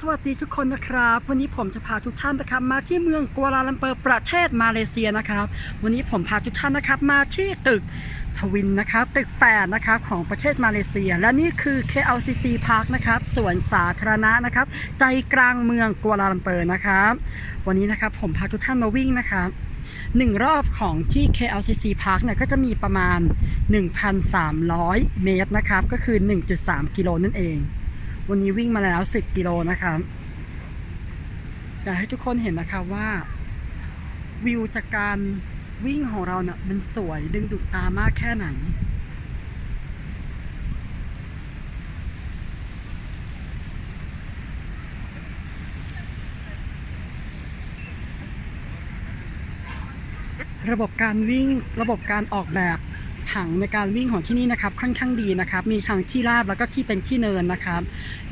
สวัสดีทุกคนนะครับ วันนี้ผมจะพาทุกท่านนะครับ มาที่เมืองกัวลาลัมเปอร์ประเทศมาเลเซียนะครับ วันนี้ผมพาทุกท่านนะครับมาที่ตึกทวินนะครับตึกแฝดนะครับของประเทศมาเลเซีย และนี่คือ KLCC Park นะครับสวนสาธารณะนะครับใจกลางเมืองกัวลาลัมเปอร์นะครับ วันนี้นะครับผมพาทุกท่านมาวิ่งนะครับหนึ่งรอบของที่ KLCC Park เนี่ยก็จะมีประมาณ 1,300 เมตรนะครับก็คือ 1.3 กิโลนั่นเอง วันนี้วิ่งมาแล้ว 10 กิโลนะครับอยากให้ทุกคนเห็นนะครับว่า วิวจากการวิ่งของเราเนี่ยมันสวยดึงดูดตามากแค่ไหน ระบบการวิ่งระบบการออกแบบ ผังในการวิ่งของที่นี่นะครับค่อนข้างดีนะครับ มีทางที่ราบแล้วก็ที่เป็นที่เนินนะครับ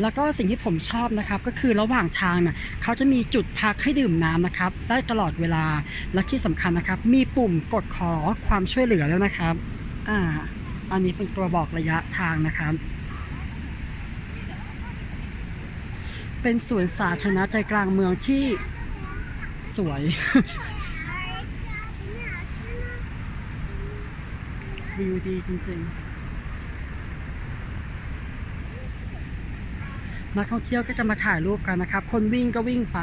แล้วก็สิ่งที่ผมชอบนะครับ ก็คือระหว่างทางเนี่ยเขาจะมีจุดพักให้ดื่มน้ำนะครับ ได้ตลอดเวลาและที่สำคัญนะครับ มีปุ่มกดขอความช่วยเหลือแล้วนะครับอ่าอันนี้เป็นตัวบอกระยะทางนะครับเป็นสวนสาธารณะใจกลางเมืองที่สวย วิวดีจริงๆ นักท่องเที่ยวก็จะมาถ่ายรูปกันนะครับ คนวิ่งก็วิ่งไป